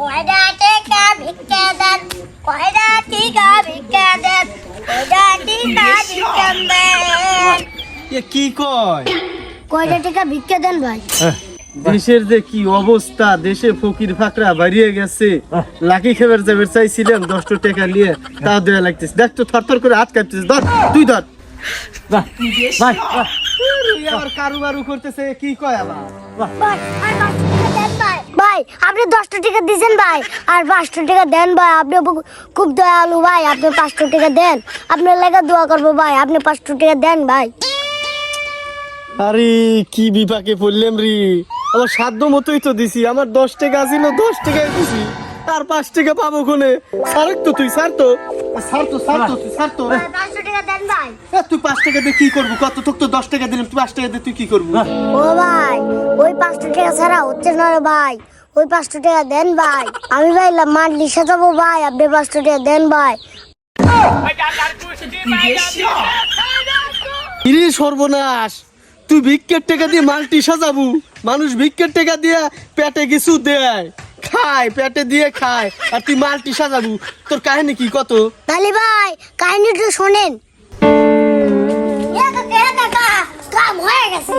কয়টা টিকা ভিক্ষা দেন কয়টা টিকা ভিক্ষা দেন কয়টা টিকা ভিক্ষা দেন এ কি কয়? টিকা ভিক্ষা দেন ভাই। দেশের যে কি অবস্থা দেশে ফকির ফাকরা বাড়িয়ে গেছে। লাকি খেবার যাবে চাইছিলাম দশটা টাকা নিয়ে তাও দেওয়া লাগতেছে। দেখ তো থরথর করে হাত কাঁপতেছে। ধর তুই ধর। আবার কারু বারু করতেছে কি কয় আবার? ভাই আপনি দশটা টাকা দিয়েছেন ভাই। আর পাঁচটা টাকা দেন ভাই আপনি খুব- দয়ালু ভাই আপনি পাঁচটা টাকা দেন। আপনার লেগে দোয়া করব ভাই আপনি পাঁচটা টাকা দেন ভাই। আরে কি বিপাকে পড়লাম রে। আমার সাধ্য মতোই তো দিছি আমার দশ টাকা দশ দিছি। আর পাঁচ টাকা পাবো কোনে? সার তো তুই সার তো। সার তো সার তো তুই সার তো তুই পাঁচ টাকা দিয়ে কি করব? কত তোকে তো দশ টাকা দিলাম তুই পাঁচ টাকা দিয়ে তুই কি করব? ও ভাই ওই পাঁচশো টাকা ছাড়া হচ্ছে না রে ভাই। ওই পাঁচশো টাকা দেন ভাই। আমি ভাই মান্ডলি সাজাবো ভাই আপনি পাঁচশো টাকা দেন ভাই। ইরে সর্বনাশ তুই ভিক্ষের টাকা দিয়ে মাল্টি সাজাবু মানুষ ভিক্ষের টাকা দিয়ে পেটে কিছু দেয়। খায় পেটে দিয়ে খায় আর তুই মাল্টি সাজাবু তোর কাহিনী কি কত? তাহলে ভাই কাহিনী কাহিনীটা শোনেন। এ কাকা, এ কাকা, কাম হয়ে গেছে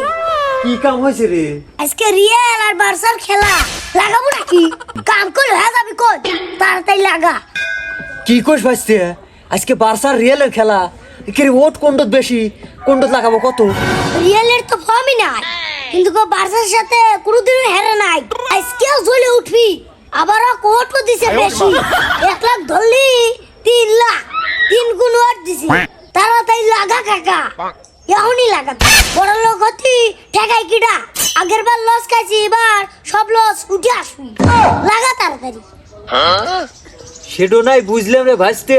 কি কাম হয়েছে রে? আজকে রিয়েল আর বার্সার খেলা। লাগাবো নাকি? কাম করে হয়ে যাবে কোন তাড়াতাড়ি লাগা। কি করিস ভাইস্তে? আজকে বার্সার রিয়েলের খেলা। কি রে ওট কোনটা বেশি? কোনটা লাগাবো কত? রিয়েলের তো ফর্মই নাই। কিন্তু কো বার্সার সাথে কোনোদিনও হেরে নাই। আজকেও জ্বলে উঠবি। আবারও কোটও দিছে বেশি এক লাখ ধরলি তিন লাখ। তিন গুণ ওট দিছি। তাড়াতাড়ি লাগা কাকা। সেটা নাই বুঝলাম রে ভাইস্তে।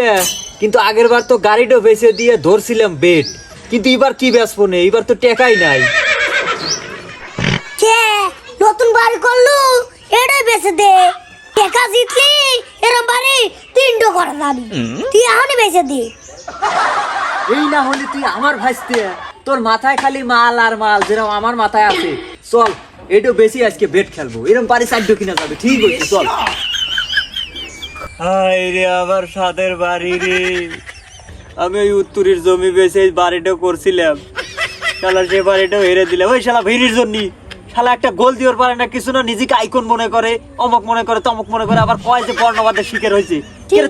কিন্তু আগের বার তো গাড়িটা বেচে দিয়ে ধরছিলাম বেট কিন্তু এবার কি বেচবো নে? এবার তো টেকাই নাই। কে? নতুন বাড়ি করলু? এটাই বেঁচে দে। টাকা জিতলি এরম বাড়ি তিনটো করে যাবি। তুই এখনই বেঁচে দে। এই না হলে তুই আমার ভাইস্তে। তোর মাথায় খালি মাল আর মাল যেরকম আমার মাথায় আছে। চল এটাও বেশি আজকে বেট খেলব। এরকম বাড়ি চারটো কিনা যাবে। ঠিক আছে চল। হাই রে আমার সাদের বাড়ি রে। আমি ওই উত্তরের জমি বেচে বাড়িটা করছিলাম। শালা সে বাড়িটাও হেরে দিলাম ওই শালা ভিড়ির জন্য। শালা একটা গোল দিওর পারে না কিছু না নিজেকে আইকন মনে করে অমক মনে করে তমক মনে করে আবার কয় যে বর্ণবাদের শিকার হয়েছে।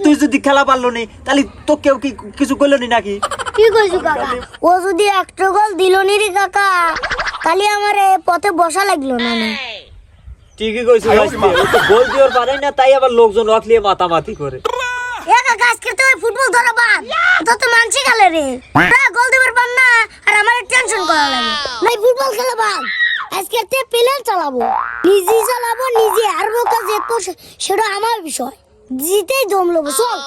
তুই যদি খেলা পারল নি তাহলে তো কেউ কি কিছু করল নি নাকি? কি কইছু কাকা? ও যদি একটা গোল দিল নি রে কাকা তাহলে আমার পথে বসা লাগল না নে। ঠিকই কইছো গোল পারে না তাই আবার লোকজন রকলিয়ে মাতামাতি করে। এ কাকা আজকে তো ওই ফুটবল ধরা বাদ। তো তো মানছি খেলে রে। হ্যাঁ গোল দিবার পার না আর আমার টেনশন করা লাগে। নাই ফুটবল খেলা বাদ। আজকে তে প্লেন চালাবো। নিজে চালাবো নিজে হারবো কাজে তো সেটা আমার বিষয়। জিতেই দম লোবো চল।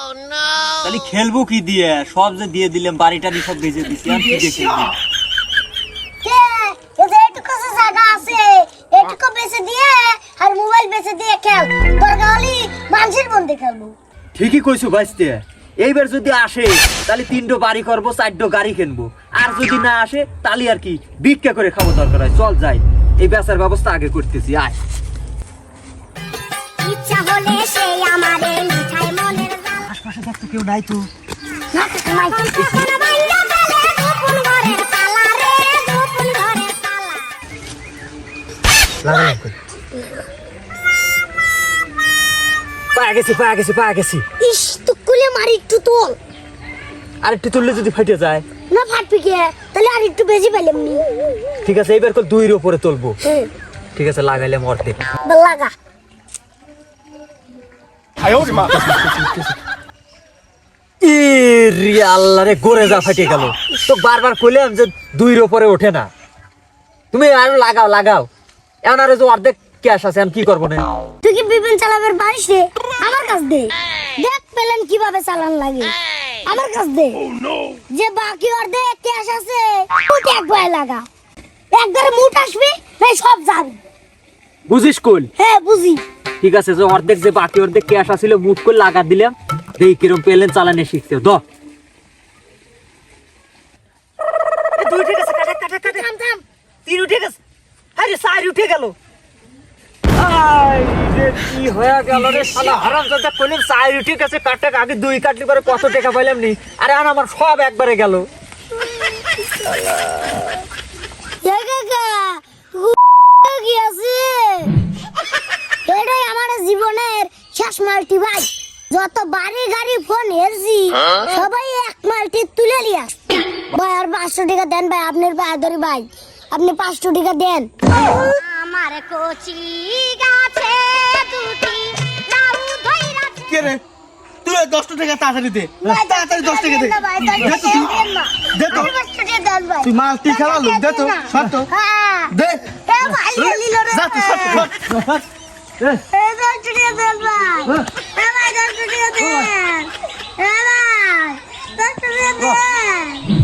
তাহলে খেলব কি দিয়ে? সব যে দিয়ে দিলাম বাড়িটা সব বেঁচে দিছি আর কি খেলব কে এতে এটুকু সে জায়গা আছে এটুকু বেচে দিয়ে আর মোবাইল বেচে দিয়ে খেল। দরকার হলে মানুষের বন্ধে খেলব। ঠিকই কইছো ভাইস্তে। এইবার যদি আসে তাহলে তিনটো বাড়ি করব চারটো গাড়ি কিনবো। আর যদি না আসে তাহলে আর কি ভিক্ষা করে খাব দরকার হয়। চল যাই। এই বেচার ব্যবস্থা আগে করতেছি আয়। ইচ্ছা হলে সে আমারে মিঠাই মনের আশপাশে দেখতো কেউ নাই তো? পায়া গেছি পায়া গেছি পায়া গেছি ইস তুকুলে মারি একটু তোল। আর একটু তুললে যদি ফাটে যায়। না ফাটবি কে? তাহলে আর একটু বেশি পেলাম নি। ঠিক আছে এইবার কল দুইয়ের উপরে তুলবো। ঠিক আছে লাগাইলে মরতে লাগা। ইরি আল্লাহ রে গড়ে যা ফাটে গেল। তো বারবার কইলাম যে দুইয়ের উপরে ওঠে না। তুমি আরও লাগাও লাগাও। এখন আরও যে অর্ধেক ক্যাশ আছে আমি কি করব না? বিপিন চালাবের পারিস রে আমার কাছ দে। দেখ পেলেন কীভাবে চালান লাগে। আমার কাছ দে। যে বাকি অর্ধেক ক্যাশ আছে ওটা একবার লাগা। একবারে মুট আসবি নাই সব যাবে। বুঝিস কইল হ্যাঁ বুঝি। ঠিক আছে যে অর্ধেক যে বাকি অর্ধেক ক্যাশ আছিল মুট করে লাগা দিলাম। দেই কিরম পেলেন চালানে শিখতে দ। দুই উঠে গেছে কাটা কাটা কাটা। থাম থাম। তিন উঠে গেছে। আরে চার উঠে গেল। আই কি হয়ে গেল রে শালা? হারাম দাদা কইলাম চাই ঠিক আছে কাট আগে দুই কাটলি পরে কত টাকা পাইলাম নি? আরে আর আমার সব একবারে গেল। এ কাকা কি আছে? এটাই আমার জীবনের শেষ মাল্টি ভাই। যত বাড়ি গাড়ি ফোন হেরছি সবাই এক মাল্টি তুলে নিয়ে ভাই আর পাঁচশো টাকা দেন ভাই আপনার ভাই ধরি ভাই। আপনি পাঁচশো টাকা দেন। আমার কচি গাছে দুটি লাউ ধইরাছে কে রে? তুই ওই দশটা টাকা তাড়াতাড়ি দে। তাড়াতাড়ি দশ টাকা দে। দে তো দে তো। তুই মাল তুই খেলা লোক দে তো। সর তো। হ্যাঁ। দে। এ ভাই লিল রে যা তুই তো, সর। এ। দশটা টাকা দেন ভাই। এ ভাই দশটা টাকা দেন। এ ভাই দশটা টাকা দেন।